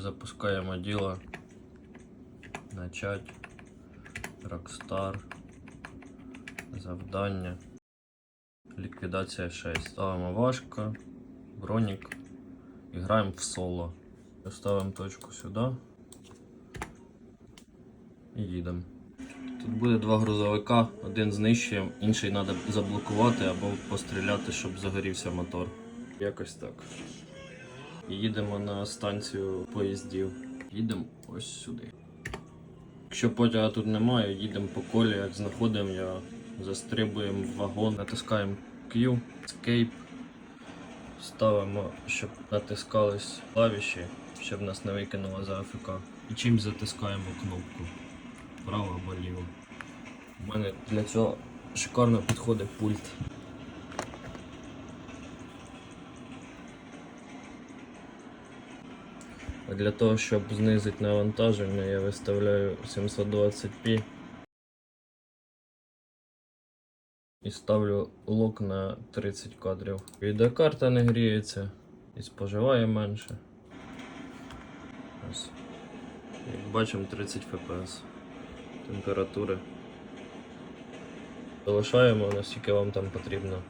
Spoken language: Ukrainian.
Запускаємо діло. Начать. Rockstar. Завдання. Ліквідація 6. Ставимо важко. Бронік. Граємо в соло. Ставимо точку сюди. І їдемо. Тут буде два грузовика, один знищуємо, інший треба заблокувати або постріляти, щоб загорівся мотор. Якось так. І їдемо на станцію поїздів. Їдемо ось сюди. Якщо потяга тут немає, їдемо по колі, як знаходимо, я застрибуємо в вагон, натискаємо Q, Escape, ставимо, щоб натискались клавіші, щоб нас не викинуло за АФК. І чим затискаємо кнопку право або ліво. У мене для цього шикарно підходить пульт. Для того, щоб знизити навантаження, я виставляю 720p і ставлю лок на 30 кадрів. Відеокарта не гріється і споживає менше. Ось. Як бачимо 30 fps температури. Залишаємо наскільки вам там потрібно.